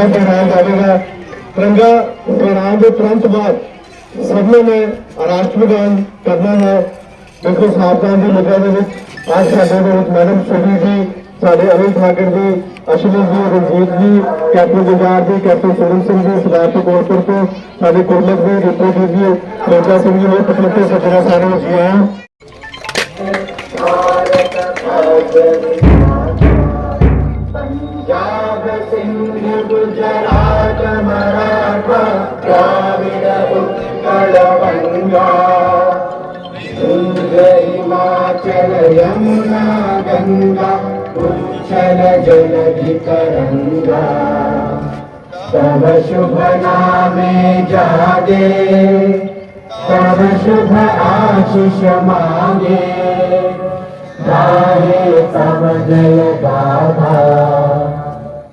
ਤਿਰੰਗਾ ਫਹਿਰਾਇਆ ਜਾਵੇਗਾ ਤਿਰੰਗਾ ਫਹਿਰਾਉਣ ਦੇ ਤੁਰੰਤ ਬਾਅਦ ਸਭ ਨੇ ਰਾਸ਼ਟਰਗਾਨ ਕਰਨਾ ਹੈ ਬਿਲਕੁਲ ਸਾਵਧਾਨ ਦੀ ਮੁਦਰਾ ਦੇ ਵਿੱਚ ਅੱਜ ਸਾਡੇ ਦੇ ਵਿੱਚ ਮੈਡਮ ਸ਼ੋਭੀ ਜੀ ਸਾਡੇ ਅਨਿਲ ਠਾਕਰ ਜੀ ਅਸ਼ਵਨੀ ਜੀ ਰਣਜੀਤ ਜੀ ਕੈਪਟਨ ਗੁਲਜ਼ਾਰ ਜੀ ਕੈਪਟਨ ਸੋਰਨ ਸਿੰਘ ਜੀ ਸਰਦਾਰ ਕੋਟਪੁਰ ਤੋਂ ਸਾਡੇ ਗੁਰਮੁਖ ਜੀ ਰਿਪੋਰਟਰ ਜੀ ਰੋਜਾ ਸਿੰਘ ਜੀ ਹੋਰ ਤਕਲੀਫੇ ਸੱਜਣਾ ਸਾਰੇ ਹੋ ਜੀ ਆਇਆਂ पंजाब सिंध गुजरात मराठा द्राविड उत्कल बंगा हिमाचल यमुना उच्छल तव शुभ नामे जागे तव शुभ आशिष मागे गाहे तव जय गाथा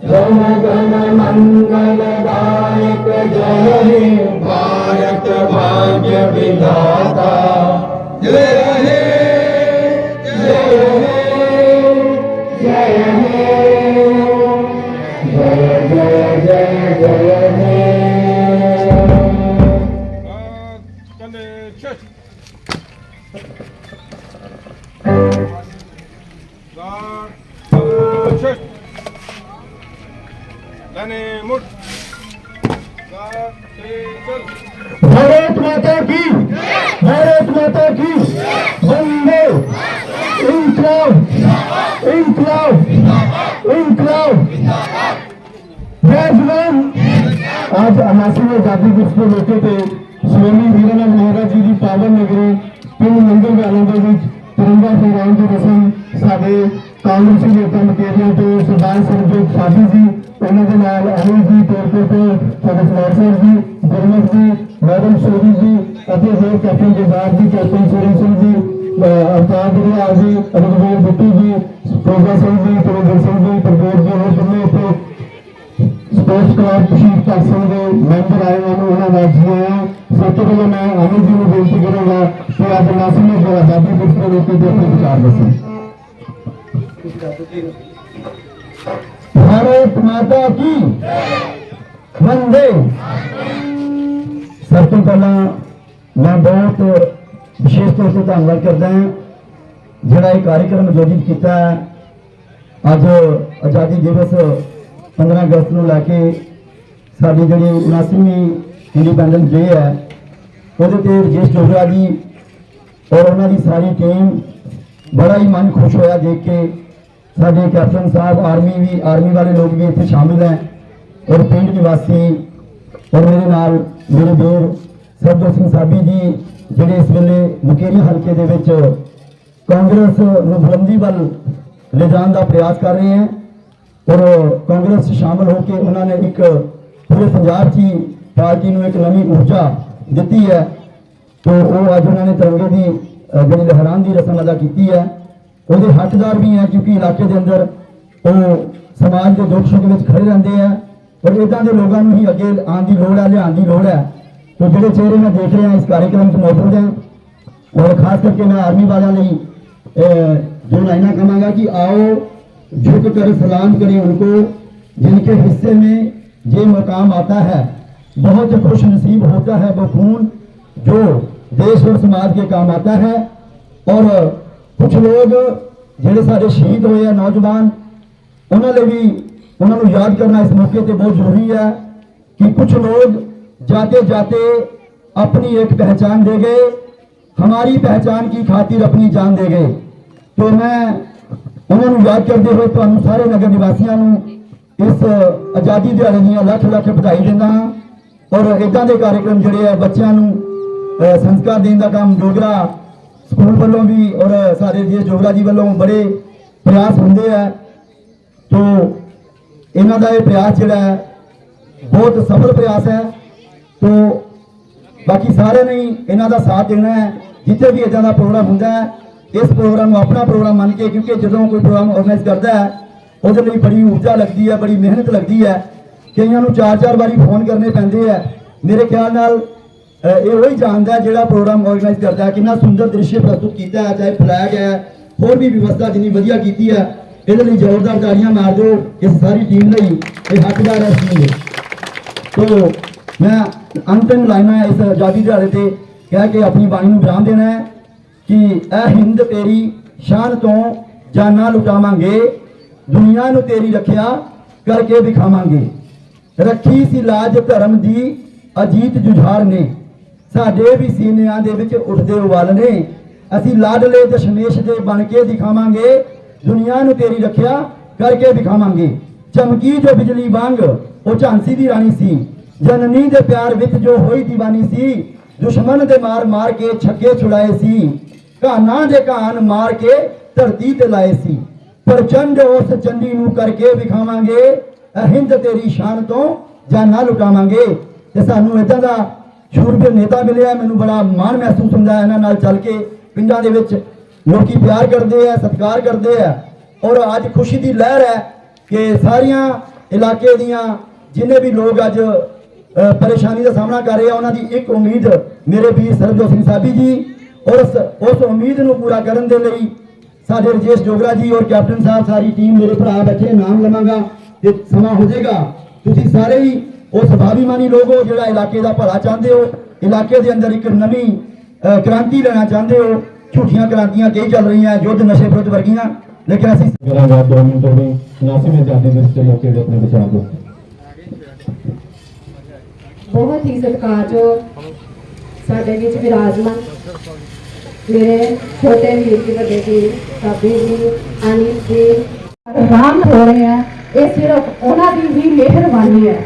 जन गण मंगल दायक जय हे भारत भाग्य विधाता जय हे जय हे जय हे जय जय जय जय हे Dane mut. Start, three, चल. भारत माता की भारत माता की वंदे इनकलाब इनकलाब इनकलाब जवान आज अनासी आजादी दिवस ਦੇ ਮੌਕੇ ਤੇ ਸ਼੍ਰੋਮਣੀ ਵੀਰਨਾਥ ਮਹਾਰਾਜ ਜੀ ਦੀ ਪਾਵਨ ਨਗਰੀ ਪਿੰਡ ਮੰਗਲ ਵਾਲਿਆਂ ਦੇ ਵਿੱਚ ਤਿਰੰਗਾ ਫਹਿਰਾਉਣ ਦੀ ਰਸਮ ਸਾਡੇ ਕਾਂਗਰਸੀ ਨੇਤਾ ਮਕੇਰੀਆਂ ਤੋਂ ਸਰਦਾਰ ਸਰਜੀਤ ਸਾਧੂ ਜੀ ਉਹਨਾਂ ਦੇ ਨਾਲ ਅਨਿਲ ਜੀ ਤੋਰਕੇ ਤੋਂ ਸਾਡੇ ਸਰਦਾਰ ਸਾਹਿਬ ਜੀ, ਗੁਰਮੁਖ ਜੀ, ਮੈਡਮ ਸੋਰੀ ਜੀ ਅਤੇ ਹੋਰ ਕੈਪਟਨ ਜਗਾਰ ਜੀ, ਕੈਪਟਨ ਸੋਰੀ ਸਿੰਘ ਜੀ, ਅਹ, ਅਵਤਾਰ ਗੁਰੂ ਜੀ ਰਘਵੀਰ ਬਿੱਟੂ ਜੀ ਪ੍ਰੋਗਾ ਸਿੰਘ ਜੀ ਤਰਵਿੰਦਰ ਸਿੰਘ ਜੀ ਪ੍ਰਬੋਧ ਜੀ ਹੋਰ ਜਿੰਨੇ ਇੱਥੇ। ਸਪੋਰਟਸ ਕਲੱਬ ਸ਼ਹੀਦ ਭਗਤ ਸਿੰਘ ਦੇ ਮੈਂਬਰ ਆਏ ਹਨ ਉਹਨਾਂ ਦਾ ਜੀ ਆਇਆਂ ਸਭ ਤੋਂ ਪਹਿਲਾਂ ਮੈਂ ਅਨਿਲ ਜੀ ਨੂੰ ਬੇਨਤੀ ਕਰਾਂਗਾ ਕਿ ਅੱਜ ਨਾਸੀ ਨੇ ਜੋ ਆਜ਼ਾਦੀ ਦਿਵਸ ਦੇ ਮੌਕੇ ਆਪਣੇ ਵਿਚਾਰ ਦੱਸੋ भारत माता की वंदे ਸਭ ਤੋਂ ਪਹਿਲਾਂ ਮੈਂ ਬਹੁਤ ਵਿਸ਼ੇਸ਼ ਤੌਰ ਤੇ ਧੰਨਵਾਦ ਕਰਦਾ ਹਾਂ ਜਿਹੜਾ ਇਹ ਕਾਰਜਕ੍ਰਮ ਆਯੋਜਿਤ ਕੀਤਾ ਹੈ ਅੱਜ ਆਜ਼ਾਦੀ ਦਿਵਸ 15 ਅਗਸਤ ਨੂੰ ਲੈ ਕੇ ਸਾਡੀ ਜਿਹੜੀ 79ਵੀਂ ਇੰਡੀਪੈਂਡੈਂਸ ਡੇ ਹੈ ਉਹਦੇ ਤੇ ਰਜੇਸ਼ ਚੋਪੜਾ ਜੀ ਔਰ ਉਹਨਾਂ ਦੀ ਸਾਰੀ ਟੀਮ ਬੜਾ ਹੀ ਮਨ ਖੁਸ਼ ਹੋਇਆ ਦੇਖ ਕੇ ਸਾਡੇ ਕੈਪਟਨ ਸਾਹਿਬ, ਆਰਮੀ ਵੀ, ਆਰਮੀ ਵਾਲੇ ਲੋਕ ਵੀ ਇੱਥੇ ਸ਼ਾਮਿਲ ਹੈ ਔਰ ਪਿੰਡ ਨਿਵਾਸੀ ਔਰ ਮੇਰੇ ਨਾਲ ਮੇਰੇ ਵੀਰ ਸਰਜੋਤ ਸਿੰਘ ਸਾਬੀ ਜੀ, ਜਿਹੜੇ ਇਸ ਵੇਲੇ ਮੁਕੇਰੀ ਹਲਕੇ ਦੇ ਵਿੱਚ ਕਾਂਗਰਸ ਨੂੰ ਬੁਲੰਦੀ ਵੱਲ ਲਿਜਾਣ ਦਾ ਪ੍ਰਯਾਸ ਕਰ ਰਹੇ ਹੈ ਔਰ ਕਾਂਗਰਸ 'ਚ ਸ਼ਾਮਲ ਹੋ ਕੇ ਉਹਨਾਂ ਨੇ ਇੱਕ ਪੂਰੇ ਪੰਜਾਬ 'ਚ ਹੀ ਪਾਰਟੀ ਨੂੰ ਇੱਕ ਨਵੀਂ ਊਰਜਾ ਦਿੱਤੀ ਹੈ ਤੇ ਉਹ ਅੱਜ ਉਹਨਾਂ ਨੇ ਤਿਰੰਗੇ ਦੀ ਜਿਹੜੀ ਲਹਿਰਾਨ ਦੀ ਰਸਮ ਅਦਾ ਕੀਤੀ ਹੈ। ਉਹਦੇ ਹੱਕਦਾਰ ਵੀ ਹੈ ਕਿਉਂਕਿ ਇਲਾਕੇ ਦੇ ਅੰਦਰ ਉਹ ਸਮਾਜ ਦੇ ਦੁੱਖ ਸੁੱਖ ਵਿੱਚ ਖੜੇ ਰਹਿੰਦੇ ਆ। ਔਰ ਇਦਾਂ ਦੇ ਲੋਕਾਂ ਨੂੰ ਹੀ ਅੱਗੇ ਆਉਣ ਦੀ ਲੋੜ ਹੈ ਲਿਆਉਣ ਦੀ ਲੋੜ ਹੈ ਤੇ ਜਿਹੜੇ ਚਿਹਰੇ ਮੈਂ ਦੇਖ ਰਿਹਾ ਇਸ ਕਾਰਜਕ੍ਰਮ 'ਚ ਮੌਜੂਦ ਹੈ ਔਰ ਖਾਸ ਕਰਕੇ ਮੈਂ ਆਰਮੀ ਵਾਲਿਆਂ ਲਈ ਜੋ लाइना कमागा ਕਿ ਆਓ झुक ਕਰ ਸਲਾਮ ਕਰੀ उनको जिनके ਹਿੱਸੇ में ਜੇ मकाम आता है बहुत खुश नसीब होता है वो खून जो देश और समाज के काम आता है ਕੁਝ ਲੋਕ ਜਿਹੜੇ ਸਾਡੇ ਸ਼ਹੀਦ ਹੋਏ ਆ ਨੌਜਵਾਨ ਉਹਨਾਂ ਲਈ ਵੀ ਉਹਨਾਂ ਨੂੰ ਯਾਦ ਕਰਨਾ ਇਸ ਮੌਕੇ ਤੇ ਬਹੁਤ ਜ਼ਰੂਰੀ है कि कुछ लोग जाते जाते अपनी एक पहचान दे गए हमारी पहचान की खातिर अपनी जान दे गए तो मैं ਉਹਨਾਂ ਨੂੰ ਯਾਦ ਕਰਦੇ ਹੋਏ ਤੁਹਾਨੂੰ ਸਾਰੇ ਨਗਰ ਨਿਵਾਸੀਆਂ ਨੂੰ ਇਸ ਆਜ਼ਾਦੀ ਦਿਹਾੜੇ ਦੀਆਂ ਲੱਖ ਲੱਖ ਵਧਾਈ ਦਿੰਦਾ ਹਾਂ ਔਰ ਇਦਾਂ ਦੇ ਕਾਰਜਕ੍ਰਮ ਜਿਹੜੇ ਆ ਬੱਚਿਆਂ ਨੂੰ ਅਹ, ਸੰਸਕਾਰ ਦੇਣ ਦਾ ਕੰਮ ਡੋਗਰਾ ਸਕੂਲ ਵੱਲੋਂ ਵੀ ਔਰ ਸਾਰੇ ਜੀ ਜੋਗਰਾ ਜੀ ਵੱਲੋਂ ਬੜੇ ਪ੍ਰਯਾਸ ਹੁੰਦੇ ਆ। ਤੋ ਇਹਨਾਂ ਦਾ ਇਹ ਪ੍ਰਯਾਸ ਜਿਹੜਾ ਹੈ, ਬਹੁਤ ਸਫਲ ਪ੍ਰਯਾਸ ਹੈ। ਤੋ ਬਾਕੀ ਸਾਰਿਆਂ ਨੇ ਇਹਨਾਂ ਦਾ ਸਾਥ ਦੇਣਾ ਹੈ। ਜਿੱਥੇ ਵੀ ਇਦਾਂ ਦਾ ਪ੍ਰੋਗਰਾਮ ਹੁੰਦਾ ਹੈ, ਇਸ ਪ੍ਰੋਗਰਾਮ ਨੂੰ ਆਪਣਾ ਪ੍ਰੋਗਰਾਮ ਮੰਨ ਕੇ ਕਿਉਂਕਿ ਜਦੋਂ ਕੋਈ ਪ੍ਰੋਗਰਾਮ ਆਰਗੇਨਾਈਜ਼ ਕਰਦਾ ਹੈ, ਉਹਦੇ ਲਈ ਬੜੀ ਊਰਜਾ ਲੱਗਦੀ ਹੈ, ਬੜੀ ਮਿਹਨਤ ਲੱਗਦੀ ਹੈ। ਕਈਆਂ ਨੂੰ ਚਾਰ ਚਾਰ ਵਾਰੀ ਫੋਨ ਕਰਨੇ ਪੈਂਦੇ ਆ ਮੇਰੇ ਖਿਆਲ ਨਾਲ ਇਹ ਉਹੀ ਜਾਣਦਾ ਜਿਹੜਾ ਪ੍ਰੋਗਰਾਮ ਆਰਗੇਨਾਈਜ਼ ਕਰਦਾ ਕਿੰਨਾ ਸੁੰਦਰ ਦ੍ਰਿਸ਼ ਪ੍ਰਸਤੁਤ ਕੀਤਾ ਹੈ, ਚਾਹੇ ਫਲੈਗ ਹੈ, ਹੋਰ ਵੀ ਵਿਵਸਥਾ ਜਿੰਨੀ ਵਧੀਆ ਕੀਤੀ ਹੈ, ਇਹਦੇ ਲਈ ਜ਼ੋਰਦਾਰ ਤਾੜੀਆਂ ਮਾਰ ਦਿਓ, ਇਸ ਸਾਰੀ ਟੀਮ ਲਈ ਇਹ ਹੱਕਦਾਰ ਹੈ ਇਸ ਤੋ ਮੈਂ ਅੰਤਿਮ ਲਾਈਨਾਂ ਇਸ ਆਜ਼ਾਦੀ ਦਿਹਾੜੇ ਤੇ ਕਹਿ ਕੇ ਆਪਣੀ ਬਾਣੀ ਨੂੰ ਵਿਰਾਮ ਦੇਣਾ ਹੈ ਕਿ ਇਹ ਹਿੰਦ ਤੇਰੀ ਸ਼ਾਨ ਤੋਂ ਜਾਨਾਂ ਲੁਟਾਵਾਂਗੇ, ਦੁਨੀਆ ਨੂੰ ਤੇਰੀ ਰੱਖਿਆ ਕਰਕੇ ਦਿਖਾਵਾਂਗੇ ਰੱਖੀ ਸੀ ਲਾਜ ਧਰਮ ਦੀ ਅਜੀਤ ਜੁਝਾਰ ਨੇ। ਸਾਡੇ ਵੀ ਸੀਨਿਆਂ ਦੇ ਵਿੱਚ ਉੱਠਦੇ ਉਵਾਲ ਨੇ। ਅਸੀਂ ਲਾਡਲੇ ਦਸ਼ਮੇਸ਼ ਦੇ ਬਣ ਕੇ ਦਿਖਾਵਾਂਗੇ। ਦੁਨੀਆ ਨੂੰ ਤੇਰੀ ਰੱਖਿਆ ਕਰਕੇ ਦਿਖਾਵਾਂਗੇ। ਚਮਕੀ ਜੋ ਬਿਜਲੀ ਵਾਂਗ, ਉਹ ਝਾਂਸੀ ਦੀ ਰਾਣੀ ਸੀ। ਜਨਨੀ ਦੇ ਪਿਆਰ ਵਿੱਚ ਜੋ ਹੋਈ دیਵਾਨੀ ਸੀ, ਦੁਸ਼ਮਣ ਦੇ ਮਾਰ ਮਾਰ ਕੇ ਛੱਕੇ ਛੁਡਾਏ ਸੀ। ਕਾਨਾਂ ਦੇ ਕਾਨ ਮਾਰ ਕੇ ਧਰਤੀ ਤੇ ਲਾਏ ਸੀ। ਪ੍ਰਚੰਡ ਉਸ ਚੰਡੀ ਨੂੰ ਕਰਕੇ ਵਿਖਾਵਾਂਗੇ। ਅਹਿੰਦ ਤੇਰੀ ਸ਼ਾਨ ਤੋਂ ਜਾਨਾਂ ਲੁਟਾਵਾਂਗੇ। ਤੇ ਸਾਨੂੰ ਇਦਾਂ ਦਾ ਸ਼ੂਰਬੀਰ ਨੇਤਾ ਮਿਲਿਆ, ਮੈਨੂੰ ਬੜਾ ਮਾਣ ਮਹਿਸੂਸ ਹੁੰਦਾ ਇਹਨਾਂ ਨਾਲ ਚੱਲ ਕੇ। ਪਿੰਡਾਂ ਦੇ ਵਿੱਚ ਲੋਕੀ ਪਿਆਰ ਕਰਦੇ ਆ, ਸਤਿਕਾਰ ਕਰਦੇ ਆ ਔਰ ਅੱਜ ਖੁਸ਼ੀ ਦੀ ਲਹਿਰ ਹੈ ਕਿ ਸਾਰੀਆਂ ਇਲਾਕੇ ਦੀਆਂ ਜਿੰਨੇ ਵੀ ਲੋਕ ਅੱਜ ਪਰੇਸ਼ਾਨੀ ਦਾ ਸਾਹਮਣਾ ਕਰ ਰਹੇ ਆ, ਉਹਨਾਂ ਦੀ ਇੱਕ ਉਮੀਦ ਮੇਰੇ ਵੀਰ ਸਰਬਜੋਤ ਸਿੰਘ ਸਾਬੀ ਜੀ ਔਰ ਉਸ ਉਸ ਉਮੀਦ ਨੂੰ ਪੂਰਾ ਕਰਨ ਦੇ ਲਈ ਸਾਡੇ ਰਜੇਸ਼ ਜੋਗਰਾ ਜੀ ਔਰ ਕੈਪਟਨ ਸਾਹਿਬ ਸਾਰੀ ਟੀਮ ਮੇਰੇ ਭਰਾ ਬੈਠੇ, ਨਾਮ ਲਵਾਂਗਾ ਤੇ ਸਮਾਂ ਹੋ ਜਾਏਗਾ। ਤੁਸੀਂ ਸਾਰੇ ਹੀ ਉਹ ਸਭਾਵੀਮਾਨੀ ਲੋਕ ਹੋ ਜਿਹੜਾ ਇਲਾਕੇ ਦਾ ਭਲਾ ਚਾਹੁੰਦੇ ਹੋ ਇਲਾਕੇ ਦੇ ਅੰਦਰ ਇੱਕ ਨਵੀਂ ਕ੍ਰਾਂਤੀ ਲੈਣਾ ਚਾਹੁੰਦੇ ਹੋ ਝੂਠੀਆਂ ਕ੍ਰਾਂਤੀਆਂ ਕਈ ਚੱਲ ਰਹੀਆਂ ਯੁੱਧ ਨਸ਼ੇ ਵਿਰੁੱਧ ਵਰਗੀਆਂ ਲੇਕਿਨ ਅਸੀਂ ਕਰਾਂਗਾ ਦੋ ਮਿੰਟ ਹੋਣੀ 79 ਵਿੱਚ ਆਦੀ ਦੇ ਵਿੱਚ ਲੋਕੇ ਦੇ ਆਪਣੇ ਬਚਾਅ ਦੋ ਬਹੁਤ ਹੀ ਸਤਿਕਾਰਯੋਗ ਸਾਡੇ ਵਿੱਚ ਵਿਰਾਜਮਾਨ ਮੇਰੇ ਛੋਟੇ ਵੀਰ ਜੀ ਵੱਡੇ ਵੀਰ ਸਾਬੀ ਜੀ ਅਨਿਲ ਜੀ। ਰਾਮ ਹੋ ਰਹੇ ਆ ਇਹ ਸਿਰਫ ਉਹਨਾਂ ਦੀ ਹੀ ਮਿਹਰਬਾਨੀ ਹੈ।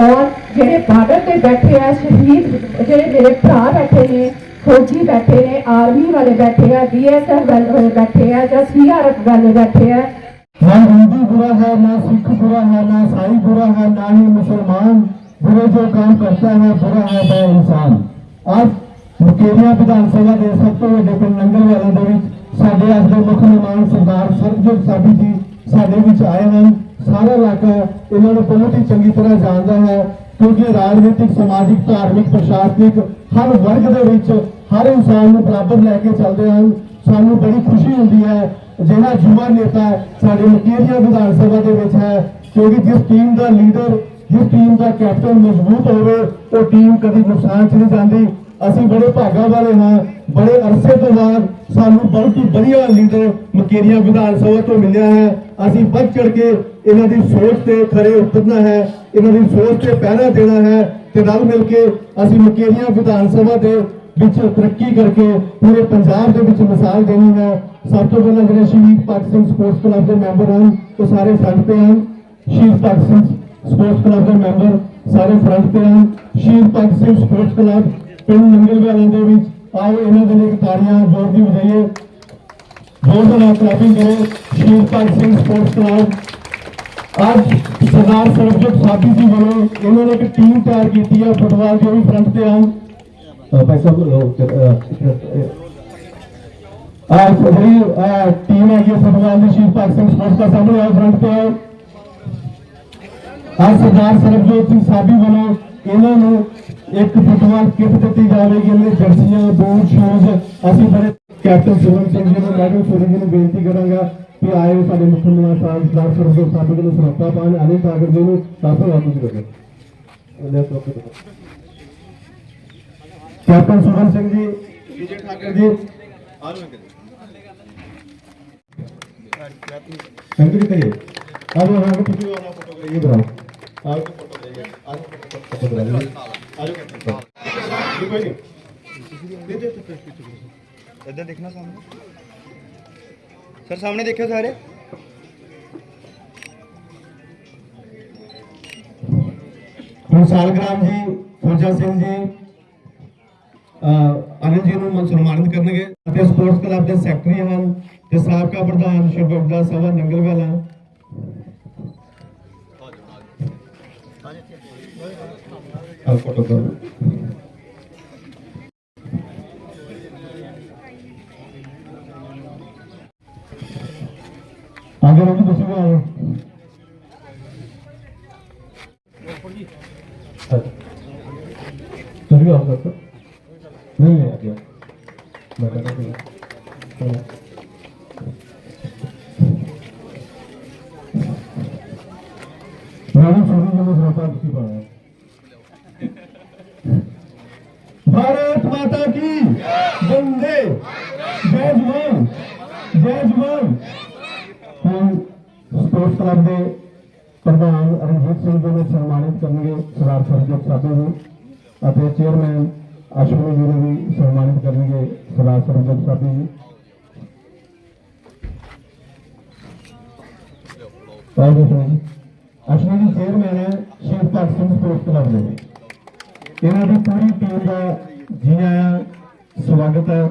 ਔਰ ਜਿਹੜੇ ਬਾਰਡਰ ਤੇ ਬੈਠੇ ਆ, ਸ਼ਹੀਦ ਜਿਹੜੇ ਮੇਰੇ ਭਰਾ ਬੈਠੇ ਨੇ, ਫੌਜੀ ਬੈਠੇ ਨੇ, ਆਰਮੀ ਵਾਲੇ ਬੈਠੇ ਆ ਬੀਐਸਐਫ ਵਾਲੇ ਬੈਠੇ ਆ ਜਾਂ ਸੀਆਰਐਫ ਵਾਲੇ ਬੈਠੇ ਆ। ਨਾ ਹਿੰਦੂ ਬੁਰਾ ਹੈ, ਨਾ ਸਿੱਖ ਬੁਰਾ ਹੈ, ਨਾ ਸਾਈ ਬੁਰਾ ਹੈ, ਨਾ ਹੀ ਮੁਸਲਮਾਨ ਬੁਰੇ ਜੋ ਕੰਮ ਕਰਤਾ ਹੈ, ਬੁਰਾ ਹੈ ਬੈ ਇਨਸਾਨ। ਅੱਜ ਮੁਕੇਰੀਆ ਵਿਧਾਨ ਸਭਾ ਦੇ ਸਭ ਤੋਂ ਵੱਡੇ ਪਿੰਡ ਨੰਗਲ ਵਾਲੇ ਦੇ ਵਿੱਚ ਸਾਡੇ ਅੱਜ ਦੇ ਮੁੱਖ ਮਹਿਮਾਨ ਸਰਦਾਰ ਸਰਜੋਤ ਸਾਬੀ ਜੀ ਸਾਡੇ ਵਿੱਚ ਆਏ ਹਨ। ਸਾਰਾ ਇਲਾਕਾ ਇਹਨਾਂ ਨੂੰ ਬਹੁਤ ਹੀ ਚੰਗੀ ਤਰ੍ਹਾਂ ਜਾਣਦਾ ਹੈ, ਕਿਉਂਕਿ ਰਾਜਨੀਤਿਕ, ਸਮਾਜਿਕ, ਧਾਰਮਿਕ, ਪ੍ਰਸ਼ਾਸਨਿਕ ਹਰ ਵਰਗ ਦੇ ਵਿੱਚ ਹਰ ਇਨਸਾਨ ਨੂੰ ਬਰਾਬਰ ਲੈ ਕੇ ਚੱਲਦੇ ਹਨ। ਸਾਨੂੰ ਬੜੀ ਖੁਸ਼ੀ ਹੁੰਦੀ ਹੈ, ਜਿਹੜਾ ਯੁਵਾ ਨੇਤਾ ਸਾਡੇ ਮੁਕੇਰੀਆਂ ਵਿਧਾਨ ਸਭਾ ਦੇ ਵਿੱਚ ਹੈ, ਕਿਉਂਕਿ ਜਿਸ ਟੀਮ ਦਾ ਲੀਡਰ ਜਿਸ ਟੀਮ ਦਾ ਕੈਪਟਨ ਮਜ਼ਬੂਤ ਹੋਵੇ, ਉਹ ਟੀਮ ਕਦੀ ਨੁਕਸਾਨ ਚ ਨਹੀਂ ਜਾਂਦੀ। ਅਸੀਂ ਬੜੇ ਭਾਗਾ ਵਾਲੇ ਹਾਂ, ਬੜੇ ਅਰਸੇ ਤੋਂ ਬਾਅਦ ਸਾਨੂੰ ਬਹੁਤ ਹੀ ਵਧੀਆ ਲੀਡਰ ਮੁਕੇਰੀਆਂ ਵਿਧਾਨ ਸਭਾ ਤੋਂ ਮਿਲਿਆ ਹੈ। ਅਸੀਂ ਵੱਧ ਚੜ ਕੇ ਇਹਨਾਂ ਦੀ ਸੋਚ ਤੇ ਖਰੇ ਉਤਰਨਾ ਹੈ, ਇਹਨਾਂ ਦੀ ਸੋਚ ਤੇ ਪਹਿਰਾ ਦੇਣਾ ਹੈ ਤੇ ਰਲ ਮਿਲ ਕੇ ਅਸੀਂ ਮੁਕੇਰੀਆਂ ਵਿਧਾਨ ਸਭਾ ਦੇ ਵਿੱਚ ਤਰੱਕੀ ਕਰਕੇ ਪੂਰੇ ਪੰਜਾਬ ਦੇ ਵਿੱਚ ਮਿਸਾਲ ਦੇਣੀ ਹੈ। ਸਭ ਤੋਂ ਪਹਿਲਾਂ ਜਿਹੜੇ ਸ਼ਹੀਦ ਭਗਤ ਸਿੰਘ ਸਪੋਰਟਸ ਕਲੱਬ ਦੇ ਮੈਂਬਰ ਹਨ, ਉਹ ਸਾਰੇ ਫਰੰਟ ਤੇ ਹਨ। ਸ਼ਹੀਦ ਭਗਤ ਸਿੰਘ ਸਪੋਰਟਸ ਕਲੱਬ ਦੇ ਮੈਂਬਰ ਸਾਰੇ ਫਰੰਟ ਤੇ ਹਨ। ਸ਼ਹੀਦ ਭਗਤ ਸਿੰਘ ਸਪੋਰਟਸ ਕਲੱਬ ਪਿੰਡ ਨੰਗਲ ਵਾਲਿਆਂ ਦੇ ਵਿੱਚ ਆਓ ਇਹਨਾਂ ਦੇ ਲਈ ਤਾੜੀਆਂ ਜ਼ੋਰ ਦੀ ਵਜਾਈਏ ਜ਼ੋਰ ਨਾਲ ਕਲੈਪਿੰਗ ਕਰੋ ਸ਼ਹੀਦ ਭਗਤ ਸਿੰਘ ਸਪੋਰਟਸ ਕਲੱਬ। ਅੱਜ ਸਰਦਾਰ ਸਰਬਜੋਤ ਸਾਬੀ ਜੀ ਵੱਲੋਂ ਇਹਨਾਂ ਨੇ ਇੱਕ ਟੀਮ ਤਿਆਰ ਕੀਤੀ ਹੈ ਫੁੱਟਬਾਲ ਜੋ ਵੀ ਫਰੰਟ ਤੇ ਹਨ ਅ, ਭਾਈ ਸਾਹਿਬ ਉਹ, ਅ, ਅ, ਆ ਜਿਹੜੀ ਅ, ਟੀਮ ਹੈਗੀ ਹੈ ਫੁੱਟਬਾਲ ਦੀ ਸ਼ਹੀਦ ਭਗਤ ਸਿੰਘ ਸਪੋਰਟਸ ਦਾ ਸਾਹਮਣੇ ਆਓ ਫਰੰਟ ਤੇ ਆਓ ਅੱਜ ਸਰਦਾਰ ਸਰਬਜੋਤ ਸਿੰਘ ਸਾਬੀ ਵੱਲੋਂ ਇਹਨਾਂ ਨੂੰ ਇੱਕ ਫੁੱਟਬਾਲ ਕਿੱਟ ਦਿੱਤੀ ਜਾਵੇਗੀ ਇਹਨਾਂ ਦੀਆਂ ਜਰਸੀਆਂ ਬੂਟ ਸ਼ੂਜ਼ ਅਸੀਂ ਬੜੇ ਕੈਪਟਨ ਸੁਮਨ ਸਿੰਘ ਜੀ ਨੂੰ ਮੈਡਮ ਸੋਰੀ ਜੀ ਨੂੰ ਬੇਨਤੀ ਕਰਾਂਗਾ ਕਿ ਆਏ ਸਾਡੇ ਮੁੱਖ ਮਹਿਮਾਨ ਸਾਹਿਬ, ਸਰਦਾਰ ਸਰਵਜੋਤ ਸਾਹਿਬ ਜੀ ਨੂੰ ਸਰੋਪਾ ਪਾਣ ਅਨਿਲ ਠਾਕਰ ਜੀ ਨੂੰ ਸਾਥੋਂ ਵਾਪਸ ਕਰੋ ਲੈ ਸਰੋਪੇ ਤੋਂ ਕੈਪਟਨ ਸੁਮਨ ਸਿੰਘ ਜੀ, ਵਿਜੇ ਠਾਕਰ ਜੀ। ਥੈਂਕ ਯੂ ਕਰਿਏ ਆਜੋ ਹਾਂ ਕਿ ਤੁਸੀਂ ਆਪਣਾ ਫੋਟੋ ਕਰਾਈਏ ਬਰਾਓ ਆਜੋ ਫੋਟੋ ਕਰਾਈਏ। ਆਜੋ ਫੋਟੋ ਕਰਾਈਏ। ਆਜੋ ਕੈਪਟਨ ਕੋਈ ਨਹੀਂ ਦੇ ਦੇ ਇੱਧਰ ਦੇਖਣਾ ਸਾਹਮਣੇ ਸਰ ਸਾਹਮਣੇ ਦੇਖਿਓ ਸਾਰੇ। ਸਾਲਗ੍ਰਾਮ ਜੀ, ਫੌਜਾ ਸਿੰਘ ਜੀ, ਅਹ ਜੀ ਨੂੰ ਸਨਮਾਨਿਤ ਕਰਨਗੇ। ਅਤੇ ਸਪੋਰਟਸ ਕਲੱਬ ਦੇ ਸੈਕਟਰੀ ਹਨ, ਤੇ ਸਾਬਕਾ ਪ੍ਰਧਾਨ ਸ਼ਿਵਗੁਪਤਾ ਸਭਾ ਨੰਗਲਵਾਲਾ ਆ ਫੋਟੋ ਕਰੋ। ਆਗੇ ਰੋਕੀ ਤੁਸੀਂ ਵੀ ਆਓ ਤੁਸੀਂ ਵੀ ਆ ਨਹੀਂ ਨਹੀਂ ਆ ਗਿਆ। ਮੈਂ ਕਹਿੰਦਾ ਕਲੱਬ ਦੇ ਪ੍ਰਧਾਨ ਰਣਜੀਤ ਸਿੰਘ ਜੀ ਨੂੰ ਸਨਮਾਨਿਤ ਕਰਨਗੇ ਸਰਦਾਰ ਸਰਜੀਤ ਸਾਧੂ ਜੀ ਅਤੇ ਚੇਅਰਮੈਨ ਅਸ਼ਵਨੀ ਜੀ ਨੂੰ ਵੀ ਸਨਮਾਨਿਤ ਕਰਨਗੇ ਸਰਦਾਰ ਸਰਜੀਤ ਸਾਧੂ ਜੀ। ਅਸ਼ਵਨੀ ਜੀ ਚੇਅਰਮੈਨ ਹੈ ਸ਼ੇਰ ਭਗਤ ਸਿੰਘ ਸਪੋਰਟਸ ਕਲੱਬ ਦੇ। ਇਹਨਾਂ ਦੀ ਪੂਰੀ ਟੀਮ ਦਾ ਜੀ ਆਇਆਂ ਸਵਾਗਤ ਹੈ।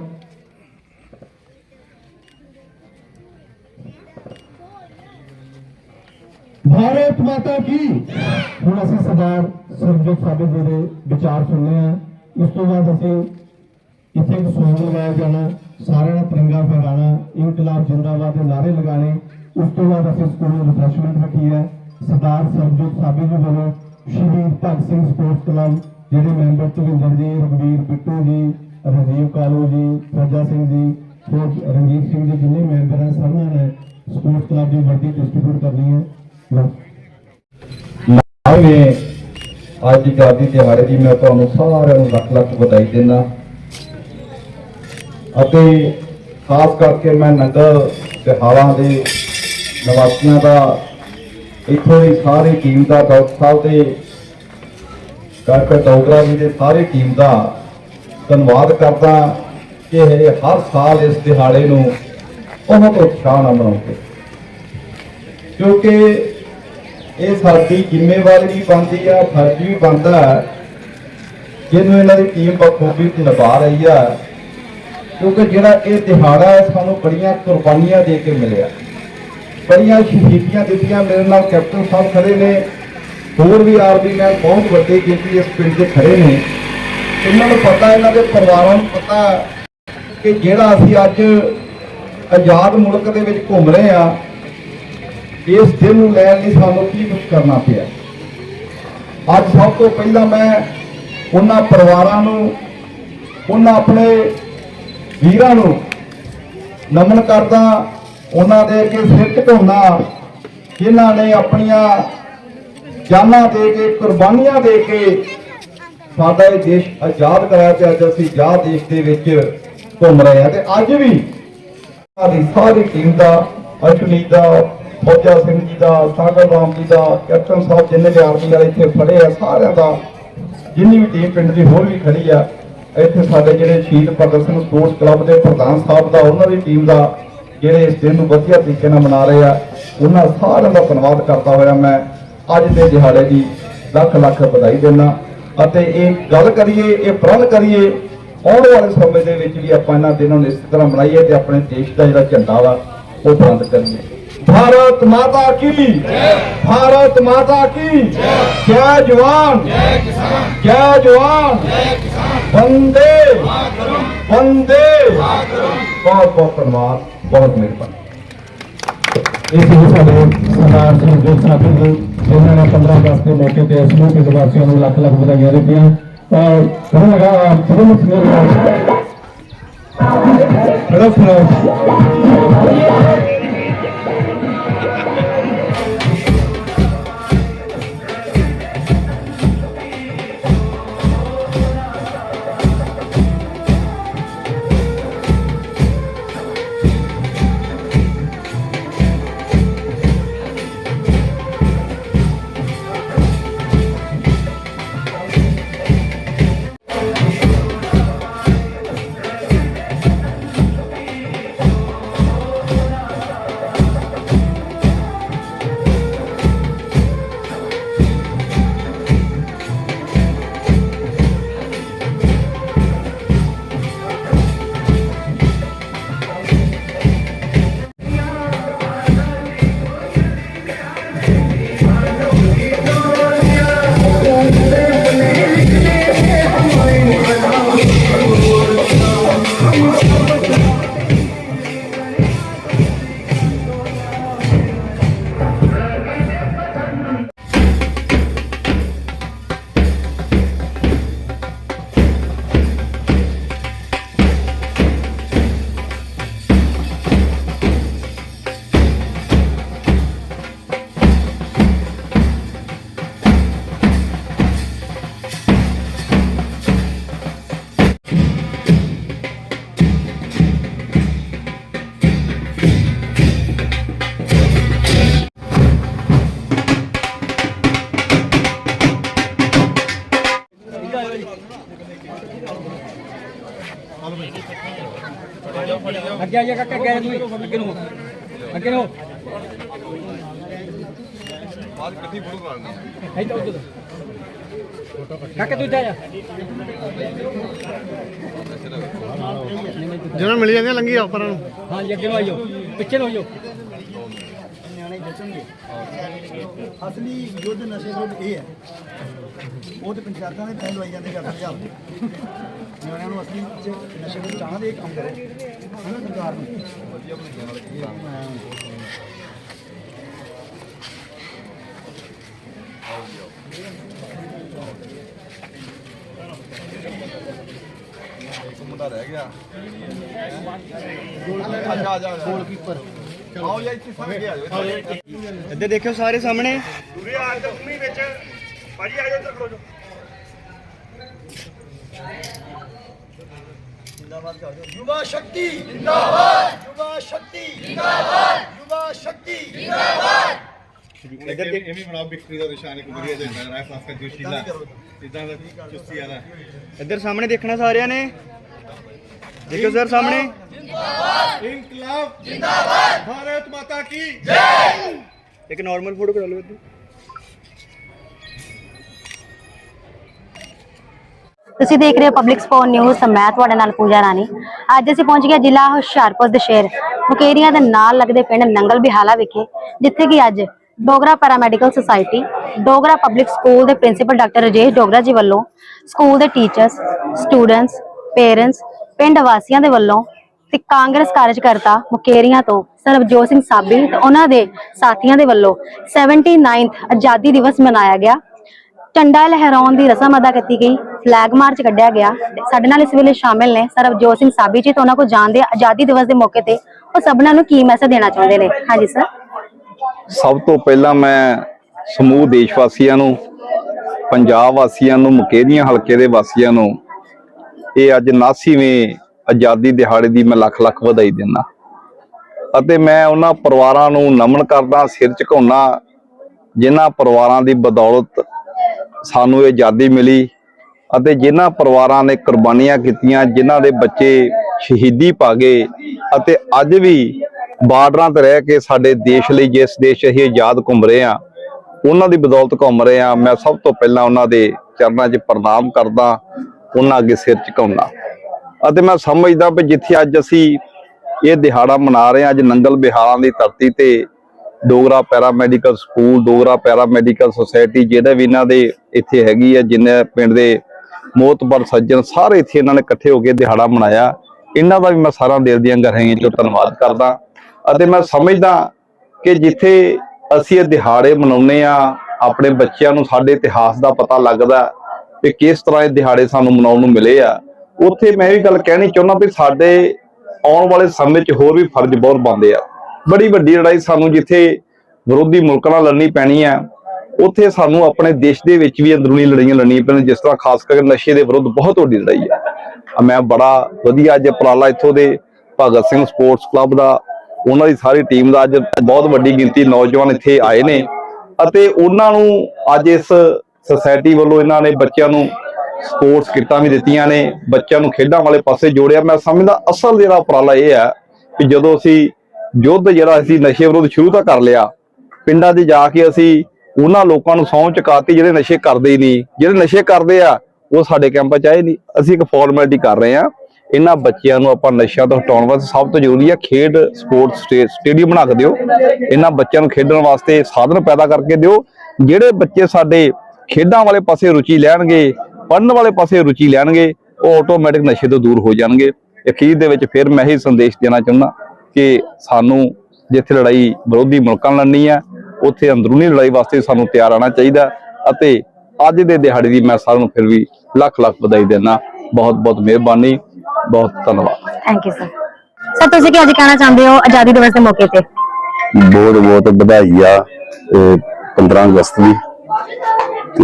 ਭਾਰਤ ਮਾਤਾ ਕੀ? ਹੁਣ ਅਸੀਂ ਸਰਦਾਰ ਸਰਬਜੋਤ ਸਾਹਿਬ ਜੀ ਦੇ ਵਿਚਾਰ ਸੁਣਨੇ ਆ। ਇਸ ਤੋਂ ਬਾਅਦ ਅਸੀਂ ਇੱਥੇ ਇੱਕ ਸੌਂਗ ਲਗਾਇਆ ਜਾਣਾ, ਸਾਰਿਆਂ ਨੇ ਤਿਰੰਗਾ ਫਹਿਰਾਣਾ, ਇਨਕਲਾਬ ਜਿੰਦਾਬਾਦ ਦੇ ਨਾਰੇ ਲਗਾਣੇ ਉਸ ਤੋਂ ਬਾਅਦ ਅਸੀਂ ਸਕੂਲ ਰਿਫਰੈਸ਼ਮੈਂਟ ਰੱਖੀ ਹੈ। ਸਰਦਾਰ ਸਰਬਜੋਤ ਸਾਬੇ ਜੀ ਵੱਲੋਂ ਸ਼ਹੀਦ ਭਗਤ ਸਿੰਘ ਸਪੋਰਟਸ ਕਲੱਬ, ਜਿਹੜੇ ਮੈਂਬਰ ਤੁਵਿੰਦਰ ਜੀ ਰਘਵੀਰ ਬਿੱਟੂ ਜੀ ਰਜੀਵ ਕਾਲੂ ਜੀ, ਫੌਜਾ ਸਿੰਘ ਜੀ ਫੌਜ ਰਣਜੀਤ ਸਿੰਘ ਜੀ ਜਿੰਨੇ ਮੈਂਬਰ ਹਨ ਸਭਨਾਂ ਨੇ ਸਪੋਰਟਸ ਕਲੱਬ ਦੀ ਵਰਦੀ ਡਿਸਟ੍ਰੀਬਿਊਟ ਕਰਨੀ ਹੈ। ਲਓ ਅੱਜ ਆਜ਼ਾਦੀ ਦਿਹਾੜੇ ਦੀ ਮੈਂ ਤੁਹਾਨੂੰ ਸਾਰਿਆਂ ਨੂੰ ਲੱਖ ਲੱਖ ਵਧਾਈ ਦਿੰਦਾ। ਅਤੇ ਖਾਸ ਕਰਕੇ ਮੈਂ ਨਗਰ ਤਿਹਾਰਾਂ ਦੇ ਨਿਵਾਸੀਆਂ ਦਾ, ਇੱਥੋਂ ਦੀ ਸਾਰੀ ਟੀਮ ਦਾ, ਡਾਕਟਰ ਸਾਹਿਬ ਦੇ, ਡਾਕਟਰ ਡੋਗਰਾ ਜੀ ਦੇ ਸਾਰੀ ਟੀਮ ਦਾ ਧੰਨਵਾਦ ਕਰਦਾ ਕਿ ਇਹ ਹਰ ਸਾਲ ਇਸ ਦਿਹਾੜੇ ਨੂੰ ਬਹੁਤ ਉਤਸ਼ਾਹ ਨਾਲ ਮਨਾਉਂਦੇ। ਕਿਉਂਕਿ ਇਹ ਸਾਡੀ ਜ਼ਿੰਮੇਵਾਰੀ ਵੀ ਬਣਦੀ ਆ, ਫਰਜ਼ ਵੀ ਬਣਦਾ ਜਿਹਨੂੰ ਇਹਨਾਂ ਦੀ ਟੀਮ ਬਖੂਬੀ ਨਿਭਾ ਰਹੀ ਆ। ਕਿਉਂਕਿ ਜਿਹੜਾ ਇਹ ਦਿਹਾੜਾ ਹੈ, ਸਾਨੂੰ ਬੜੀਆਂ ਕੁਰਬਾਨੀਆਂ ਦੇ ਕੇ ਮਿਲਿਆ। ਬੜੀਆਂ ਸ਼ਹੀਦੀਆਂ ਦਿੱਤੀਆਂ ਮੇਰੇ ਨਾਲ ਕੈਪਟਨ ਸਾਹਿਬ ਖੜੇ ਨੇ। ਹੋਰ ਵੀ ਆਰਮੀ ਮੈਨ ਬਹੁਤ ਵੱਡੇ ਗਿਣਤੀ ਇਸ ਪਿੰਡ ਦੇ ਖੜੇ ਨੇ। ਇਹਨਾਂ ਨੂੰ ਪਤਾ, ਇਹਨਾਂ ਦੇ ਪਰਿਵਾਰਾਂ ਨੂੰ ਪਤਾ ਕਿ ਜਿਹੜਾ ਅਸੀਂ ਅੱਜ ਆਜ਼ਾਦ ਮੁਲਕ ਦੇ ਵਿੱਚ ਘੁੰਮ ਰਹੇ ਆ ਇਸ ਦਿਨ ਨੂੰ ਲੈਣ ਲਈ ਸਾਨੂੰ ਕੀ ਕੁਝ ਕਰਨਾ ਪਿਆ? ਅੱਜ ਸਭ ਤੋਂ ਪਹਿਲਾਂ ਮੈਂ ਉਹਨਾਂ ਪਰਿਵਾਰਾਂ ਨੂੰ, ਉਹਨਾਂ ਆਪਣੇ ਵੀਰਾਂ ਨੂੰ ਨਮਨ ਕਰਦਾ ਉਹਨਾਂ ਦੇ ਅੱਗੇ ਸਿਰ ਝੁਕਾਉਣਾ ਜਿਨ੍ਹਾਂ ਨੇ ਆਪਣੀਆਂ ਜਾਨਾਂ ਦੇ ਕੇ, ਕੁਰਬਾਨੀਆਂ ਦੇ ਕੇ ਸਾਡਾ ਇਹ ਦੇਸ਼ ਆਜ਼ਾਦ ਕਰਾਇਆ ਤੇ ਅੱਜ ਅਸੀਂ ਆਜ਼ਾਦ ਦੇਸ਼ ਦੇ ਵਿੱਚ ਘੁੰਮ ਰਹੇ ਹਾਂ ਤੇ ਅੱਜ ਵੀ ਸਾਡੀ ਸਾਰੀ ਟੀਮ ਦਾ ਅਸ਼ਵਨੀ ਦਾ ਫੌਜਾ ਸਿੰਘ ਜੀ ਦਾ, ਸਾਗਰ ਰਾਮ ਜੀ ਦਾ, ਕੈਪਟਨ ਸਾਹਿਬ ਜਿੰਨੇ ਵੀ ਆਰਮੀ ਵਾਲੇ ਇੱਥੇ ਖੜੇ ਆ, ਸਾਰਿਆਂ ਦਾ, ਜਿੰਨੀ ਵੀ ਟੀਮ ਪਿੰਡ ਦੀ ਹੋਰ ਵੀ ਖੜੀ ਆ, ਇੱਥੇ ਸਾਡੇ ਜਿਹੜੇ ਸ਼ਹੀਦ ਭਗਤ ਸਿੰਘ ਸਪੋਰਟਸ ਕਲੱਬ ਦੇ ਪ੍ਰਧਾਨ ਸਾਹਿਬ ਦਾ, ਉਹਨਾਂ ਦੀ ਟੀਮ ਦਾ ਜਿਹੜੇ ਇਸ ਦਿਨ ਨੂੰ ਵਧੀਆ ਤਰੀਕੇ ਨਾਲ ਮਨਾ ਰਹੇ ਆ, ਉਹਨਾਂ ਸਾਰਿਆਂ ਦਾ ਧੰਨਵਾਦ ਕਰਦਾ ਹੋਇਆ ਮੈਂ ਅੱਜ ਦੇ ਦਿਹਾੜੇ ਦੀ ਲੱਖ ਲੱਖ ਵਧਾਈ ਦਿੰਦਾ। ਅਤੇ ਇਹ ਗੱਲ ਕਰੀਏ, ਇਹ ਪ੍ਰਣ ਕਰੀਏ, ਆਉਣ ਵਾਲੇ ਸਮੇਂ ਦੇ ਵਿੱਚ ਵੀ ਆਪਾਂ ਇਹਨਾਂ ਦਿਨਾਂ ਨੂੰ ਇਸ ਤਰ੍ਹਾਂ ਮਨਾਈਏ ਤੇ ਆਪਣੇ ਦੇਸ਼ ਦਾ ਜਿਹੜਾ ਝੰਡਾ ਵਾ, ਉਹ ਬੁਲੰਦ ਕਰੀਏ। ਮਾਤਾ ਕੀ ਜੈ ਜਵਾਨ ਜੈ ਕਿਸਾਨ ਜੈ ਜਵਾਨ ਜੈ ਕਿਸਾਨ ਵੰਦੇ ਵੰਦੇ ਬਹੁਤ ਬਹੁਤ ਧੰਨਵਾਦ ਬਹੁਤ ਮਿਹਰਬਾਨੀ ਇਸ ਸਾਡੇ ਸਰਦਾਰ ਸਰਜੋਤ ਸਾਹਿਬ ਜੀ ਜਿਨ੍ਹਾਂ ਨੇ 15 ਅਗਸਤ ਦੇ ਮੌਕੇ ਤੇ ਸਮੂਹ ਪਿੰਡ ਵਾਸੀਆਂ ਨੂੰ ਲੱਖ ਲੱਖ ਵਧਾਈਆਂ ਦਿੱਤੀਆਂ ਤਾਂ ਹੁਣ ਲਗਾ ਫਿਲਮ ਸਮੇਤ ਬੜਾ ਸੁਣਾਓ ਅੱਗੇ ਆ ਜਾ ਕਾਕਾ ਅੱਗੇ ਨੂੰ ਅੱਗੇ ਨੂੰ ਅੱਗੇ ਨੂੰ ਬਾਅਦ ਗੱਡੀ ਫੋਟੋ ਕਰਾਉਣੀ ਇੱਧਰ ਉੱਧਰ। ਕਾਕਾ ਤੂੰ ਆ ਜਾ। ਜਿਹਨਾਂ ਮਿਲ ਜਾਂਦੇ ਲੰਗੀ ਆਪਰਾਂ ਨੂੰ। ਹਾਂ ਜੀ ਅੱਗੇ ਨੂੰ ਆਇਓ। ਪਿੱਛੇ ਨੂੰ ਆਇਓ। ਅਸਲੀ ਯੁੱਧ ਨਸ਼ੇ ਵਿਰੁੱਧ ਇਹ ਹੈ। ਉਹ ਤੇ ਪੰਚਾਇਤਾਂ ਦੇ ਪੈਸੇ ਲਵਾਈ ਜਾਂਦੇ ਕਰਦੇ ਆ ਨਿਆਣਿਆਂ ਨੂੰ ਅਸਲੀ ਚ ਨਸ਼ੇ ਵਿਰੁੱਧ ਚਾਹਣਾ ਦੇ ਇਹ ਕੰਮ ਕਰੇ। ਹਨਾ ਸਰਕਾਰ ਨੂੰ ਇੱਕ ਮੁੰਡਾ ਰਹਿ ਗਿਆ ਆ ਆ ਜਾ ਗੋਲਕੀਪਰ ਆਓ ਯਾਰ ਇੱਥੇ ਸਾਰੇ ਆ ਜਾਓ ਇੱਧਰ ਦੇਖਿਓ ਸਾਰੇ ਸਾਹਮਣੇ। ਪੂਰੇ ਆ ਜਾ ਭੂਮੀ ਵਿੱਚ। ਭਾਜੀ ਆ ਜਾਓ ਇੱਧਰ ਖੜੋ ਜਾਓ ਜਿੰਦਾਬਾਦ ਕਰ ਦਿਓ। ਯੁਵਾ ਸ਼ਕਤੀ। ਜਿੰਦਾਬਾਦ। ਯੁਵਾ ਸ਼ਕਤੀ। ਜਿੰਦਾਬਾਦ। ਯੁਵਾ ਸ਼ਕਤੀ। ਜਿੰਦਾਬਾਦ। ਇਧਰ ਇਹ ਵੀ ਬਣਾਓ ਵਿਕਟਰੀ ਦਾ ਨਿਸ਼ਾਨ ਇੱਕ ਵਧੀਆ ਜਿਹਾ ਲੱਗ ਰਿਹਾ ਖਾਸ ਕਰ ਜੋਸ਼ੀਲਾ ਇਦਾਂ ਦਾ ਚੁਸਤੀ ਵਾਲਾ। ਇੱਧਰ ਸਾਹਮਣੇ ਦੇਖਣਾ ਸਾਰਿਆਂ ਨੇ। ਦੇਖੋ ਸਰ ਸਾਹਮਣੇ। ਜਿੰਦਾਬਾਦ। ਇਨਕਲਾਬ। ਜਿੰਦਾਬਾਦ। ਭਾਰਤ ਮਾਤਾ ਕੀ ਜੈ ਇੱਕ ਨਾਰਮਲ ਫੋਟੋ ਕਰਾ ਲਓ ਇੱਧਰ। ਤੁਸੀਂ ਦੇਖ ਰਹੇ ਹੋ ਪਬਲਿਕ ਸਪੋਰਟ ਨਿਊਜ਼ ਮੈਂ ਤੁਹਾਡੇ ਨਾਲ ਪੂਜਾ ਰਾਣੀ। ਅੱਜ ਅਸੀਂ ਪਹੁੰਚ ਗਏ ਜ਼ਿਲ੍ਹਾ ਹੁਸ਼ਿਆਰਪੁਰ ਦੇ ਸ਼ਹਿਰ, ਮੁਕੇਰੀਆਂ ਦੇ ਨਾਲ ਲੱਗਦੇ ਪਿੰਡ ਨੰਗਲ ਬਿਹਾਲਾ ਵਿਖੇ, ਜਿੱਥੇ ਕਿ ਅੱਜ Dogra paramedical society, Dogra public school ਦੇ ਪ੍ਰਿੰਸੀਪਲ ਡਾਕਟਰ ਰਜੇਸ਼ ਡੋਗਰਾ ਜੀ ਵੱਲੋਂ ਸਕੂਲ ਦੇ ਟੀਚਰਸ, ਸਟੂਡੈਂਟਸ, ਪੇਰੈਂਟਸ, ਪਿੰਡ ਵਾਸੀਆਂ ਦੇ ਵੱਲੋਂ ਤੇ ਕਾਂਗਰਸ ਕਾਰਜਕਰਤਾ ਮੁਕੇਰੀਆਂ ਤੋਂ ਸਰਬਜੋਤ ਸਿੰਘ ਸਾਬੀ ਤੇ ਉਹਨਾਂ ਦੇ ਸਾਥੀਆਂ ਦੇ ਵੱਲੋਂ 79th ਆਜ਼ਾਦੀ ਦਿਵਸ ਮਨਾਇਆ ਗਿਆ। ਝੰਡਾ ਲਹਿਰਾਉਣ ਦੀ ਰਸਮ ਅਦਾ ਕੀਤੀ ਗਈ। ਫਲੈਗ ਮਾਰਚ ਕੱਢਿਆ ਗਿਆ। ਸਾਡੇ ਨਾਲ ਇਸ ਵੇਲੇ ਸ਼ਾਮਿਲ ਨੇ ਸਰਬਜੋਤ ਸਿੰਘ ਸਾਬੀ ਜੀ, ਤੇ ਉਹਨਾਂ ਕੋ ਜਾਣਦੇ ਆਜ਼ਾਦੀ ਦਿਵਸ ਦੇ ਮੌਕੇ ਤੇ ਉਹ ਸਭਨਾਂ ਨੂੰ ਕੀ ਮੈਸੇਜ ਦੇਣਾ ਚਾਹੁੰਦੇ ਨੇ? ਹਾਂਜੀ ਸਰ ਸਭ ਤੋਂ ਪਹਿਲਾਂ ਮੈਂ ਸਮੂਹ ਦੇਸ਼ ਵਾਸੀਆਂ ਨੂੰ, ਪੰਜਾਬ ਵਾਸੀਆਂ ਨੂੰ ਮੁਕੇਰੀਆਂ ਹਲਕੇ ਦੇ ਵਾਸੀਆਂ ਨੂੰ, ਇਹ ਅੱਜ 79ਵੇਂ ਆਜ਼ਾਦੀ ਦਿਹਾੜੇ ਦੀ ਮੈਂ ਲੱਖ ਲੱਖ ਵਧਾਈ ਦਿੰਦਾ। ਅਤੇ ਮੈਂ ਉਹਨਾਂ ਪਰਿਵਾਰਾਂ ਨੂੰ ਨਮਨ ਕਰਦਾ, ਸਿਰ ਝੁਕਾਉਣਾ ਜਿਨ੍ਹਾਂ ਪਰਿਵਾਰਾਂ ਦੀ ਬਦੌਲਤ ਸਾਨੂੰ ਇਹ ਆਜ਼ਾਦੀ ਮਿਲੀ ਅਤੇ ਜਿਨ੍ਹਾਂ ਪਰਿਵਾਰਾਂ ਨੇ ਕੁਰਬਾਨੀਆਂ ਕੀਤੀਆਂ, ਜਿਨ੍ਹਾਂ ਦੇ ਬੱਚੇ ਸ਼ਹੀਦੀ ਪਾ ਗਏ ਅਤੇ ਅੱਜ ਵੀ ਬਾਰਡਰਾਂ ਤੇ ਰਹਿ ਕੇ ਸਾਡੇ ਦੇਸ਼ ਲਈ ਜਿਸ ਦੇਸ਼ ਅਸੀਂ ਆਜ਼ਾਦ ਘੁੰਮ ਰਹੇ ਆ ਉਹਨਾਂ ਦੀ ਬਦੌਲਤ ਘੁੰਮ ਰਹੇ ਆ ਮੈਂ ਸਭ ਤੋਂ ਪਹਿਲਾਂ ਉਹਨਾਂ ਦੇ ਚਰਨਾਂ 'ਚ ਪ੍ਰਣਾਮ ਕਰਦਾ, ਉਹਨਾਂ ਅੱਗੇ ਸਿਰ ਝੁਕਾਉਣਾ ਅਤੇ ਮੈਂ ਸਮਝਦਾ ਵੀ ਜਿੱਥੇ ਅੱਜ ਅਸੀਂ ਇਹ ਦਿਹਾੜਾ ਮਨਾ ਰਹੇ ਹਾਂ, ਅੱਜ ਨੰਗਲ ਬਿਹਾਰਾਂ ਦੀ ਧਰਤੀ ਤੇ Dogra paramedical school, Dogra paramedical society ਜਿਹੜੇ ਵੀ ਇਹਨਾਂ ਦੇ ਇੱਥੇ ਹੈਗੀ ਆ, ਜਿੰਨੇ ਪਿੰਡ ਦੇ ਮੋਤਬਰ ਸੱਜਣ, ਸਾਰੇ ਇੱਥੇ ਇਹਨਾਂ ਨੇ ਇਕੱਠੇ ਹੋ ਕੇ ਦਿਹਾੜਾ ਮਨਾਇਆ। ਇਹਨਾਂ ਦਾ ਵੀ ਮੈਂ ਸਾਰਾ ਦਿਲ ਦੀਆਂ ਗਹਿਰਾਈਆਂ ਚੋਂ ਧੰਨਵਾਦ ਕਰਦਾ। ਅਤੇ ਮੈਂ ਸਮਝਦਾ ਕਿ ਜਿੱਥੇ ਅਸੀਂ ਇਹ ਦਿਹਾੜੇ ਮਨਾਉਂਦੇ ਆ, ਆਪਣੇ ਬੱਚਿਆਂ ਨੂੰ ਸਾਡੇ ਇਤਿਹਾਸ ਦਾ ਪਤਾ ਲੱਗਦਾ ਕਿ ਕਿਸ ਤਰ੍ਹਾਂ ਇਹ ਦਿਹਾੜੇ ਸਾਨੂੰ ਮਨਾਉਣ ਨੂੰ ਮਿਲੇ ਆ। ਉੱਥੇ ਮੈਂ ਇਹ ਗੱਲ ਕਹਿਣੀ ਚਾਹੁੰਦਾ ਵੀ ਸਾਡੇ ਆਉਣ ਵਾਲੇ ਸਮੇਂ 'ਚ ਹੋਰ ਵੀ ਫਰਜ਼ ਬਹੁਤ ਬਣਦੇ ਆ। ਬੜੀ ਵੱਡੀ ਲੜਾਈ ਸਾਨੂੰ ਜਿੱਥੇ ਵਿਰੋਧੀ ਮੁਲਕਾਂ ਨਾਲ ਲੜਨੀ ਪੈਣੀ ਹੈ ਉੱਥੇ ਸਾਨੂੰ ਆਪਣੇ ਦੇਸ਼ ਦੇ ਵਿੱਚ ਵੀ ਅੰਦਰੂਨੀ ਲੜਾਈਆਂ ਲੜਨੀਆਂ ਪੈਣ ਜਿਸ ਤਰ੍ਹਾਂ ਖਾਸ ਕਰਕੇ ਨਸ਼ੇ ਦੇ ਵਿਰੁੱਧ ਬਹੁਤ ਵੱਡੀ ਲੜਾਈ ਹੈ ਮੈਂ ਬੜਾ ਵਧੀਆ ਅੱਜ ਉਪਰਾਲਾ ਇੱਥੋਂ ਦੇ ਭਗਤ ਸਿੰਘ ਸਪੋਰਟਸ ਕਲੱਬ ਦਾ, ਉਹਨਾਂ ਦੀ ਸਾਰੀ ਟੀਮ ਦਾ ਅੱਜ ਬਹੁਤ ਵੱਡੀ ਗਿਣਤੀ ਨੌਜਵਾਨ ਇੱਥੇ ਆਏ ਨੇ ਅਤੇ ਉਹਨਾਂ ਨੂੰ ਅੱਜ ਇਸ ਸੁਸਾਇਟੀ ਵੱਲੋਂ ਇਹਨਾਂ ਨੇ ਬੱਚਿਆਂ ਨੂੰ ਸਪੋਰਟਸ ਕਿੱਟਾਂ ਵੀ ਦਿੱਤੀਆਂ ਨੇ, ਬੱਚਿਆਂ ਨੂੰ ਖੇਡਾਂ ਵਾਲੇ ਪਾਸੇ ਜੋੜਿਆ। ਮੈਂ ਸਮਝਦਾ ਅਸਲ ਜਿਹੜਾ ਉਪਰਾਲਾ ਇਹ ਹੈ ਕਿ ਜਦੋਂ ਅਸੀਂ ਯੁੱਧ ਜਿਹੜਾ ਅਸੀਂ ਨਸ਼ੇ ਵਿਰੁੱਧ ਸ਼ੁਰੂ ਤਾਂ ਕਰ ਲਿਆ, ਪਿੰਡਾਂ 'ਚ ਜਾ ਕੇ ਅਸੀਂ ਉਹਨਾਂ ਲੋਕਾਂ ਨੂੰ ਸਹੁੰ ਚੁਕਾਤੀ ਜਿਹੜੇ ਨਸ਼ੇ ਕਰਦੇ ਹੀ ਨਹੀਂ, ਜਿਹੜੇ ਨਸ਼ੇ ਕਰਦੇ ਆ, ਉਹ ਸਾਡੇ ਕੈਂਪਾਂ 'ਚ ਆਏ ਨਹੀਂ, ਅਸੀਂ ਇੱਕ ਫਾਰਮੈਲਿਟੀ ਕਰ ਰਹੇ ਆ ਇਹਨਾਂ ਬੱਚਿਆਂ ਨੂੰ ਆਪਾਂ ਨਸ਼ਿਆਂ ਤੋਂ ਹਟਾਉਣ ਵਾਸਤੇ ਸਭ ਤੋਂ ਜ਼ਰੂਰੀ ਆ ਖੇਡ ਸਪੋਰਟਸ ਸਟੇਡੀਅਮ ਬਣਾ ਕੇ ਦਿਓ, ਇਹਨਾਂ ਬੱਚਿਆਂ ਨੂੰ ਖੇਡਣ ਵਾਸਤੇ ਸਾਧਨ ਪੈਦਾ ਕਰਕੇ ਦਿਓ, ਜਿਹੜੇ ਬੱਚੇ ਸਾਡੇ ਖੇਡਾਂ ਵਾਲੇ ਪਾਸੇ ਰੁਚੀ ਲੈਣਗੇ, ਪੜ੍ਹਨ ਵਾਲੇ ਪਾਸੇ ਰੁਚੀ ਲੈਣਗੇ, ਉਹ ਆਟੋਮੈਟਿਕ ਨਸ਼ੇ ਤੋਂ ਦੂਰ ਹੋ ਜਾਣਗੇ ਅਖੀਰ ਦੇ ਵਿੱਚ ਫਿਰ ਮੈਂ ਇਹ ਸੰਦੇਸ਼ ਦੇਣਾ ਚਾਹੁੰਦਾ। ਕਿ ਸਾਨੂੰ ਜਿੱਥੇ ਲੜਾਈ ਵਿਰੋਧੀ ਮੁਲਕਾਂ ਨਾਲ ਲੜਨੀ ਹੈ ਉੱਥੇ ਅੰਦਰੂਨੀ ਲੜਾਈ ਵਾਸਤੇ ਸਾਨੂੰ ਤਿਆਰ ਆਣਾ ਚਾਹੀਦਾ ਅਤੇ ਅੱਜ ਦੇ ਦਿਹਾੜੇ ਦੀ ਮੈਂ ਸਾਰਿਆਂ ਨੂੰ ਫਿਰ ਵੀ ਲੱਖ ਲੱਖ ਵਧਾਈ ਦਿੰਦਾ। ਬਹੁਤ ਬਹੁਤ ਮਿਹਰਬਾਨੀ ਬਹੁਤ ਧੰਨਵਾਦ। ਥੈਂਕ ਯੂ ਸਰ ਸਰ ਤੁਸੀਂ ਕੀ ਅੱਜ ਕਹਿਣਾ ਚਾਹੁੰਦੇ ਹੋ ਆਜ਼ਾਦੀ ਦਿਵਸ ਦੇ ਮੌਕੇ ਤੇ? ਬਹੁਤ ਬਹੁਤ ਵਧਾਈ ਆ ਇਹ 15 ਅਗਸਤ ਦੀ ਤੇ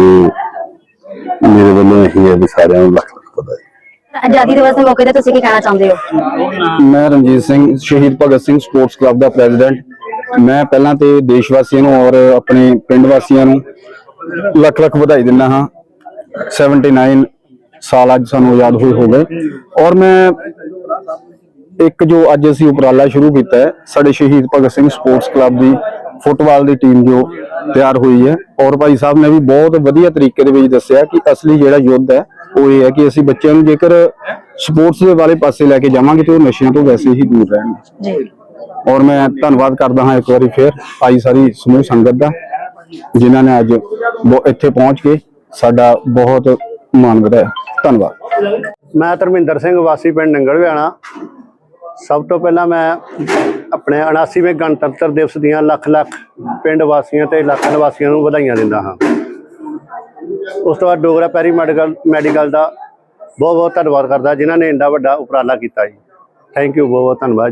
ਮੇਰੇ ਵੱਲੋਂ ਇਹੀ ਹੈ ਵੀ ਸਾਰਿਆਂ ਨੂੰ ਲੱਖ ਲੱਖ ਵਧਾਈ। ਆਜ਼ਾਦੀ ਦਿਵਸ ਦੇ ਮੌਕੇ ਤੇ ਤੁਸੀਂ ਕੀ ਕਹਿਣਾ ਚਾਹੁੰਦੇ ਹੋ? ਮੈਂ ਰਣਜੀਤ ਸਿੰਘ, ਸ਼ਹੀਦ ਭਗਤ ਸਿੰਘ ਸਪੋਰਟਸ ਕਲੱਬ ਦਾ ਪ੍ਰੈਜ਼ੀਡੈਂਟ। ਮੈਂ ਪਹਿਲਾਂ ਤੇ ਦੇਸ਼ ਵਾਸੀਆਂ ਨੂੰ ਔਰ ਆਪਣੇ ਪਿੰਡ ਵਾਸੀਆਂ ਨੂੰ ਲੱਖ ਲੱਖ ਵਧਾਈ ਦਿੰਦਾ ਹਾਂ। 79 ਸਾਲ ਅੱਜ ਸਾਨੂੰ ਆਜ਼ਾਦ ਹੋਏ ਹੋ ਗਏ। ਔਰ ਮੈਂ ਇੱਕ ਜੋ ਅੱਜ ਅਸੀਂ ਉਪਰਾਲਾ ਸ਼ੁਰੂ ਕੀਤਾ ਹੈ, ਸਾਡੇ ਸ਼ਹੀਦ ਭਗਤ ਸਿੰਘ ਸਪੋਰਟਸ ਕਲੱਬ ਦੀ ਫੁੱਟਬਾਲ ਦੀ ਟੀਮ ਜੋ ਤਿਆਰ ਹੋਈ ਹੈ। ਔਰ ਭਾਈ ਸਾਹਿਬ ਨੇ ਵੀ ਬਹੁਤ ਵਧੀਆ ਤਰੀਕੇ ਦੇ ਵਿੱਚ ਦੱਸਿਆ ਕਿ ਅਸਲੀ ਜਿਹੜਾ ਯੁੱਧ ਹੈ ਉਹ ਇਹ ਹੈ ਕਿ ਅਸੀਂ ਬੱਚਿਆਂ ਨੂੰ ਜੇਕਰ ਸਪੋਰਟਸ ਦੇ ਵਾਲੇ ਪਾਸੇ ਲੈ ਕੇ ਜਾਵਾਂਗੇ ਤੇ ਉਹ ਨਸ਼ਿਆਂ ਤੋਂ ਵੈਸੇ ਹੀ ਦੂਰ ਰਹਿਣਗੇ। ਜੀ। ਔਰ ਮੈਂ ਧੰਨਵਾਦ ਕਰਦਾ ਹਾਂ ਇੱਕ ਵਾਰੀ ਫੇਰ ਆਈ ਸਾਰੀ ਸਮੂਹ ਸੰਗਤ ਦਾ ਜਿਨ੍ਹਾਂ ਨੇ ਅੱਜ ਬਹੁ- ਇੱਥੇ ਪਹੁੰਚ ਕੇ ਸਾਡਾ ਬਹੁਤ ਮਾਣ ਵਧਾਇਆ। ਧੰਨਵਾਦ। ਮੈਂ ਧਰਮਿੰਦਰ ਸਿੰਘ ਵਾਸੀ ਪਿੰਡ ਨੰਗਲਵਿਆਣਾ। ਸਭ ਤੋਂ ਪਹਿਲਾਂ ਮੈਂ ਆਪਣੇ 79ਵੇਂ ਗਣਤੰਤਰ ਦਿਵਸ ਦੀਆਂ ਲੱਖ ਲੱਖ ਪਿੰਡ ਵਾਸੀਆਂ ਤੇ ਇਲਾਕਾ ਨਿਵਾਸੀਆਂ ਨੂੰ ਵਧਾਈਆਂ ਦਿੰਦਾ ਹਾਂ। ਉਸ ਤੋਂ ਬਾਅਦ ਡੋਗਰਾ ਪੈਰੀ ਮੈਡੀਕਲ ਮੈਡੀਕਲ ਦਾ ਬਹੁਤ ਬਹੁਤ ਧੰਨਵਾਦ ਕਰਦਾ, ਜਿਨ੍ਹਾਂ ਨੇ ਇੰਨਾ ਵੱਡਾ ਉਪਰਾਲਾ ਕੀਤਾ ਜੀ। ਥੈਂਕ ਯੂ ਬਹੁਤ ਬਹੁਤ ਧੰਨਵਾਦ।